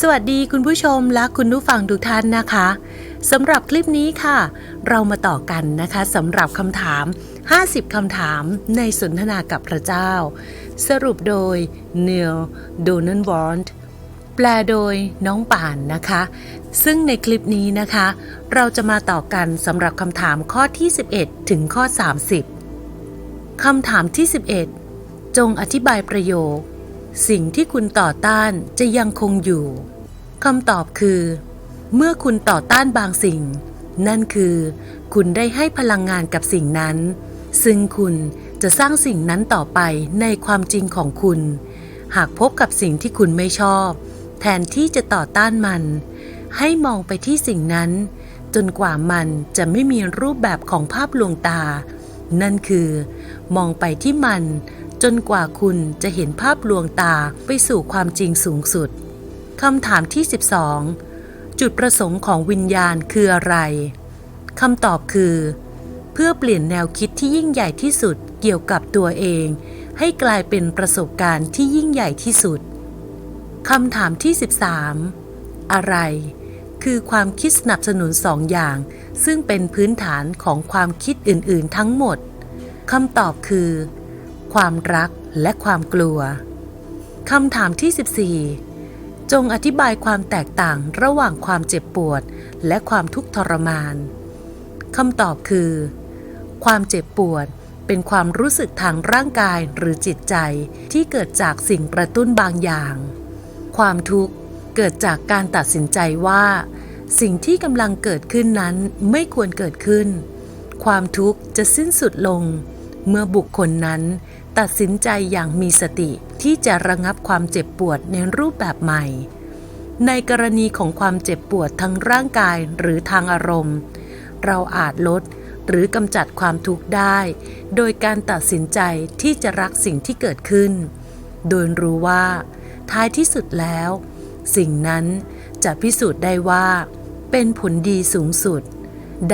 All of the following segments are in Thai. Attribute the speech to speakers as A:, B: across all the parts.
A: สวัสดีคุณผู้ชมและคุณผู้ฟังทุกท่านนะคะสำหรับคลิปนี้ค่ะ เรามาต่อกันนะคะสำหรับคำถาม 50คำถามในสนทนากับพระเจ้า สรุปโดย Neil Donald w a r n t แปลโดยน้องป่านนะคะ ซึ่งในคลิปนี้นะคะ เราจะมาต่อกันสำหรับคำถามข้อที่ 11 ถึงข้อ 30คำถามที่ 11 จงอธิบายประโยค สิ่งที่คุณต่อต้านจะยังคงอยู่คำตอบคือ เมื่อคุณต่อต้านบางสิ่ง นั่นคือ คุณได้ให้พลังงานกับสิ่งนั้น ซึ่งคุณจะสร้างสิ่งนั้นต่อไปในความจริงของคุณ หากพบกับสิ่งที่คุณไม่ชอบ แทนที่จะต่อต้านมัน ให้มองไปที่สิ่งนั้น จนกว่ามันจะไม่มีรูปแบบของภาพลวงตา นั่นคือ มองไปที่มัน จนกว่าคุณจะเห็นภาพลวงตาไปสู่ความจริงสูงสุดคำถามที่ 12 จุดประสงค์ของวิญญาณคืออะไรคำตอบคือ เพื่อเปลี่ยนแนวคิดที่ยิ่งใหญ่ที่สุดเกี่ยวกับตัวเอง ให้กลายเป็นประสบการณ์ที่ยิ่งใหญ่ที่สุดคำถามที่ 13 อะไร คือความคิดสนับสนุนสองอย่าง ซึ่งเป็นพื้นฐานของความคิดอื่น ๆ ทั้งหมดคำตอบคือ ความรักและความกลัวคำถามที่ 14 จงอธิบายความแตกต่างระหว่างความเจ็บปวด และความทุกข์ทรมานคำตอบคือ ความเจ็บปวดเป็นความรู้สึกทางร่างกายหรือจิตใจที่เกิดจากสิ่งกระตุ้นบางอย่าง ความทุกข์เกิดจากการตัดสินใจว่า สิ่งที่กำลังเกิดขึ้นนั้นไม่ควรเกิดขึ้น ความทุกข์จะสิ้นสุดลง เมื่อบุคคลนั้น ตัดสินใจอย่างมีสติที่จะระงับความเจ็บปวดในรูปแบบใหม่ ในกรณีของความเจ็บปวดทั้งร่างกายหรือทางอารมณ์ เราอาจลดหรือกำจัดความทุกข์ได้ โดยการตัดสินใจที่จะรักสิ่งที่เกิดขึ้น โดยรู้ว่า ท้ายที่สุดแล้ว สิ่งนั้นจะพิสูจน์ได้ว่า เป็นผลดีสูงสุด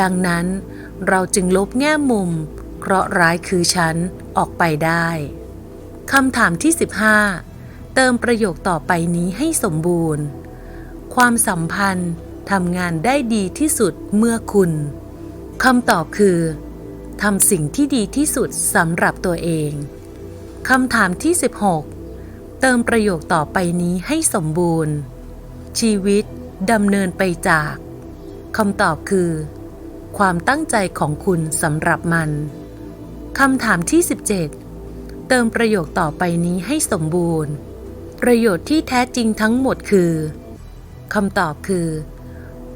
A: ดังนั้นเราจึงลบแง่มุม เพราะห์ร้ายคือฉัน ออกไปได้คำถามที่ 15 เติมประโยคต่อไปนี้ให้สมบูรณ์ ความสัมพันธ์ทำงานได้ดีที่สุดเมื่อคุณคำตอบคือทำสิ่งที่ดีที่สุดสำหรับตัวเองคำถามที่ 16 เติมประโยคต่อไปนี้ให้สมบูรณ์ ชีวิตดำเนินไปจากคำตอบคือ ความตั้งใจของคุณสำหรับมัน คำถามที่ 17 เติมประโยคต่อไปนี้ให้สมบูรณ์ ประโยชน์ที่แท้จริงทั้งหมดคือคำตอบคือ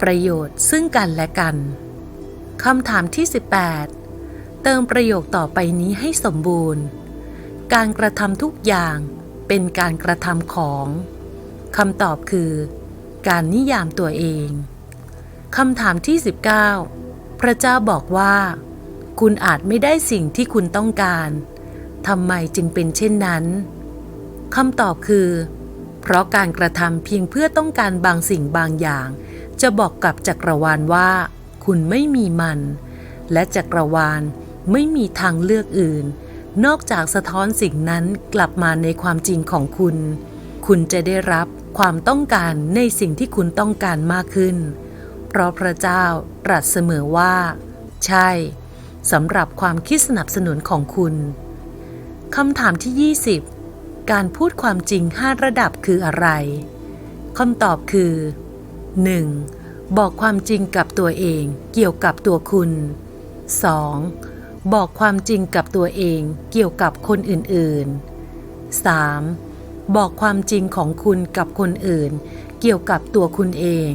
A: ประโยชน์ซึ่งกันและกันคำถามที่ 18 เติมประโยคต่อไปนี้ให้สมบูรณ์ การกระทำทุกอย่างเป็นการกระทำของคำตอบคือ การนิยามตัวเองคำถามที่ 19 พระเจ้าบอกว่า คุณอาจไม่ได้สิ่งที่คุณต้องการทำไมจึงเป็นเช่นนั้นคำตอบคือ เพราะการกระทำเพียงเพื่อต้องการบางสิ่งบางอย่าง จะบอกกับจักรวาลว่า คุณไม่มีมัน และจักรวาลไม่มีทางเลือกอื่น นอกจากสะท้อนสิ่งนั้นกลับมาในความจริงของคุณ คุณจะได้รับความต้องการในสิ่งที่คุณต้องการมากขึ้น เพราะพระเจ้าตรัสเสมอว่า ใช่ สำหรับความคิดสนับสนุนของคุณ คำถามที่ 20 การพูดความจริง 5 ระดับคืออะไรคำตอบคือ 1. บอกความจริงกับตัวเองเกี่ยวกับตัวคุณ 2. บอกความจริงกับตัวเองเกี่ยวกับคนอื่นๆ 3. บอกความจริงของคุณกับคนอื่น เกี่ยวกับตัวคุณเอง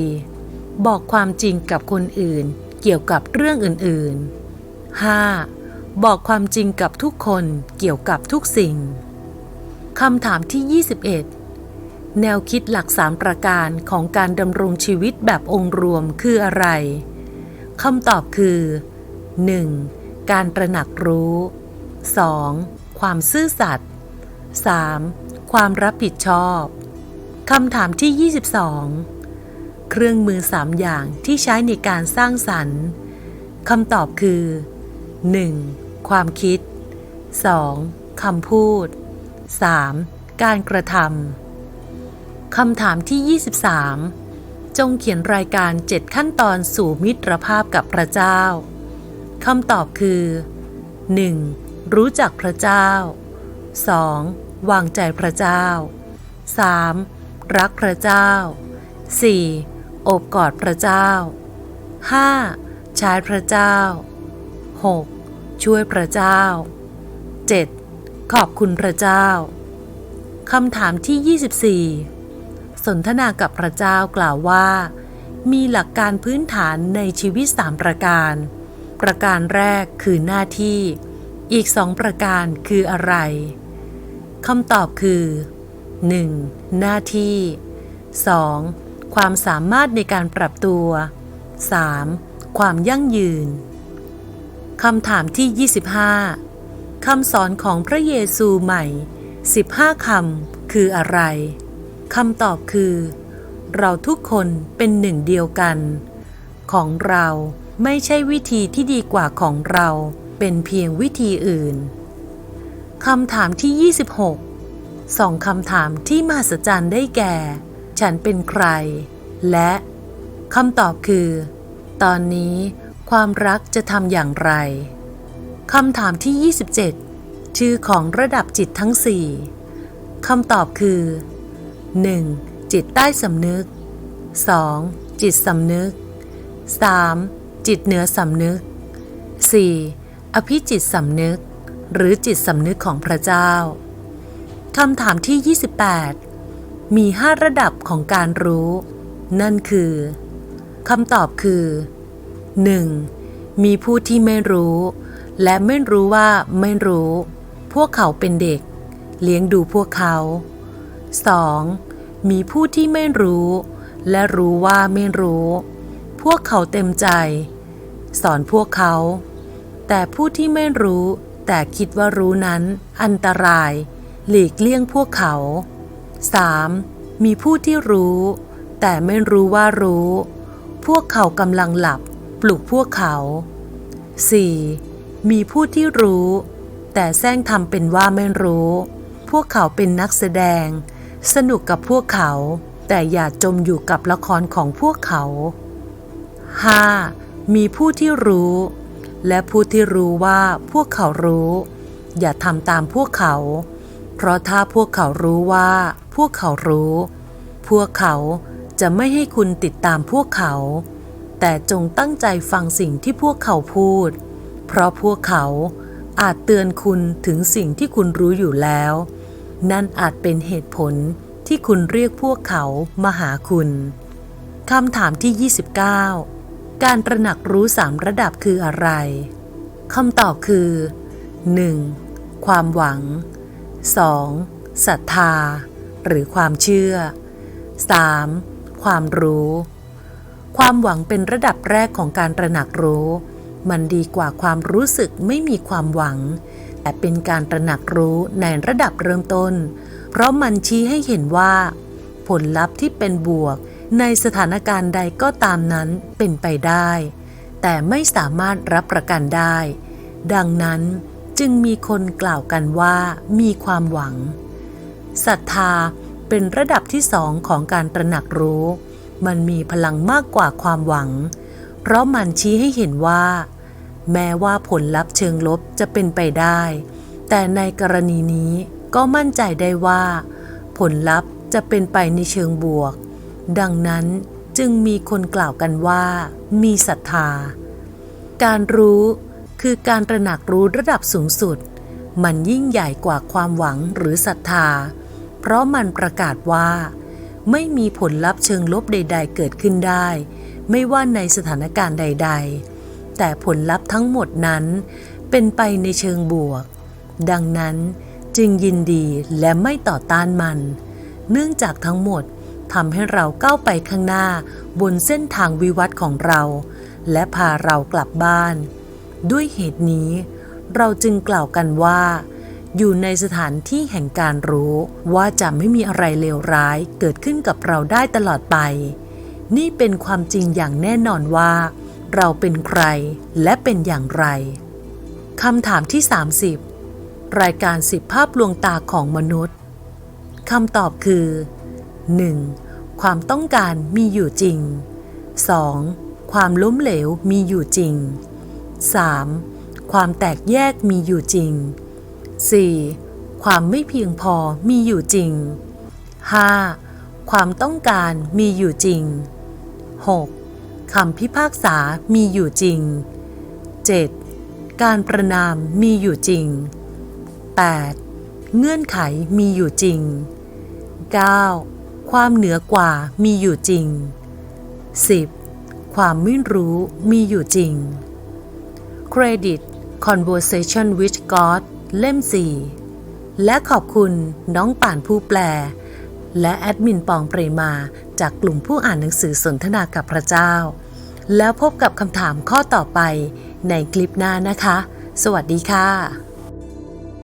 A: 4. บอกความจริงกับคนอื่น เกี่ยวกับเรื่องอื่นๆ 5. บอกความจริงกับทุกคนเกี่ยวกับทุกสิ่งคำถามที่ 21 แนวคิดหลักสามประการของการดำรงชีวิตแบบองค์รวมคืออะไรคำตอบคือ 1. การตระหนักรู้ 2. ความซื่อสัตย์ 3. ความรับผิดชอบคำถามที่ 22 เครื่องมือสามอย่างที่ใช้ในการสร้างสรรค์คำตอบคือ 1. ความคิด 2. คำพูด 3. การกระทำคำถามที่ 23 จงเขียนรายการ 7 ขั้นตอนสู่มิตรภาพกับพระเจ้าคำตอบคือ 1. รู้จักพระเจ้า 2. วางใจพระเจ้า 3. รักพระเจ้า 4. โอบกอดพระเจ้า 5. ใช้พระเจ้า 6. ช่วยพระเจ้า 7. ขอบคุณพระเจ้าคำถามที่ 24 สนทนากับพระเจ้ากล่าวว่า มีหลักการพื้นฐานในชีวิต 3 ประการ ประการแรกคือหน้าที่ อีกสองประการคืออะไรคำตอบคือ 1. หน้าที่ 2. ความสามารถในการปรับตัว 3. ความยั่งยืนคำถามที่ 25 คำสอนของพระเยซูใหม่ 15 คำคืออะไร คำตอบคือ เราทุกคนเป็นหนึ่งเดียวกัน ของเราไม่ใช่วิธีที่ดีกว่าของเรา เป็นเพียงวิธีอื่น คำถามที่ 26 สองคำถามที่มหัศจรรย์ได้แก่ ฉันเป็นใคร และคำตอบคือ ตอนนี้ความรักจะทำอย่างไรคำถามที่ 27 ชื่อของระดับจิตทั้ง 4คำตอบคือ 1. จิตใต้สำนึก 2. จิตสำนึก 3. จิตเหนือสำนึก 4. อภิจิตสำนึก หรือจิตสำนึกของพระเจ้าคำถามที่ 28 มี 5 ระดับของการรู้ นั่นคือคำตอบคือ 1. มีผู้ที่ไม่รู้ และไม่รู้ว่าไม่รู้ พวกเขาเป็นเด็ก เลี้ยงดูพวกเขา 2. มีผู้ที่ไม่รู้ และรู้ว่าไม่รู้ พวกเขาเต็มใจ สอนพวกเขา แต่ผู้ที่ไม่รู้ แต่คิดว่ารู้นั้น อันตราย หลีกเลี่ยงพวกเขา 3. มีผู้ที่รู้ แต่ไม่รู้ว่ารู้ พวกเขากำลังหลับ ปลุกพวกเขา 4. มีผู้ที่รู้ แต่แซงทำเป็นว่าไม่รู้ พวกเขาเป็นนักแสดง สนุกกับพวกเขา แต่อย่าจมอยู่กับละครของพวกเขา 5. มีผู้ที่รู้ และผู้ที่รู้ว่าพวกเขารู้ อย่าทำตามพวกเขา เพราะถ้าพวกเขารู้ว่า วกเขารู้ พวกเขาจะไม่ให้คุณติดตามพวกเขา แต่จงตั้งใจฟังสิ่งที่พวกเขาพูด เพราะพวกเขาอาจเตือนคุณถึงสิ่งที่คุณรู้อยู่แล้ว นั่นอาจเป็นเหตุผลที่คุณเรียกพวกเขามาหาคุณคำถามที่ 29 การตระหนักรู้สามระดับคืออะไรคำตอบคือ 1. ความหวัง 2. ศรัทธา หรือความเชื่อ 3. ความรู้ ความหวังเป็นระดับแรกของการตระหนักรู้ มันดีกว่าความรู้สึกไม่มีความหวัง แต่เป็นการตระหนักรู้ในระดับเริ่มต้น เพราะมันชี้ให้เห็นว่า ผลลัพธ์ที่เป็นบวกในสถานการณ์ใดก็ตามนั้นเป็นไปได้ แต่ไม่สามารถรับประกันได้ ดังนั้นจึงมีคนกล่าวกันว่ามีความหวัง ศรัทธาเป็นระดับที่สองของการตระหนักรู้ มันมีพลังมากกว่าความหวัง เพราะมันชี้ให้เห็นว่า แม้ว่าผลลัพธ์เชิงลบจะเป็นไปได้ แต่ในกรณีนี้ก็มั่นใจได้ว่า ผลลัพธ์จะเป็นไปในเชิงบวก ดังนั้นจึงมีคนกล่าวกันว่า มีศรัทธา การรู้คือการตระหนักรู้ระดับสูงสุด มันยิ่งใหญ่กว่าความหวังหรือศรัทธา เพราะมันประกาศว่า ไม่มีผลลัพธ์เชิงลบใด ๆ เกิดขึ้นได้ ไม่ว่าในสถานการณ์ใด ๆ แต่ผลลัพธ์ทั้งหมดนั้น เป็นไปในเชิงบวก ดังนั้นจึงยินดีและไม่ต่อต้านมัน เนื่องจากทั้งหมดทำให้เราก้าวไปข้างหน้าบนเส้นทางวิวัฒน์ของเรา และพาเรากลับบ้าน ด้วยเหตุนี้ เราจึงกล่าวกันว่า อยู่ในสถานที่แห่งการรู้ว่าจะไม่มีอะไรเลวร้ายเกิดขึ้นกับเราได้ตลอดไป นี่เป็นความจริงอย่างแน่นอนว่า เราเป็นใครและเป็นอย่างไรคำถามที่ 30 รายการสิบภาพลวงตาของมนุษย์คำตอบคือ 1. ความต้องการมีอยู่จริง 2. ความล้มเหลวมีอยู่จริง 3. ความแตกแยกมีอยู่จริง 4. ความไม่เพียงพอมีอยู่จริง 5. ความต้องการมีอยู่จริง 6. คำพิพากษามีอยู่จริง 7. การประนามมีอยู่จริง 8. เงื่อนไขมีอยู่จริง 9. ความเหนือกว่ามีอยู่จริง 10. ความไม่รู้มีอยู่จริง Credit Conversation with God เล่ม 4 และขอบคุณน้องป่านผู้แปล และแอดมินปองเปรมาจากกลุ่มผู้อ่านหนังสือสนทนากับพระเจ้า แล้วพบกับคำถามข้อต่อไปในคลิปหน้านะคะ สวัสดีค่ะ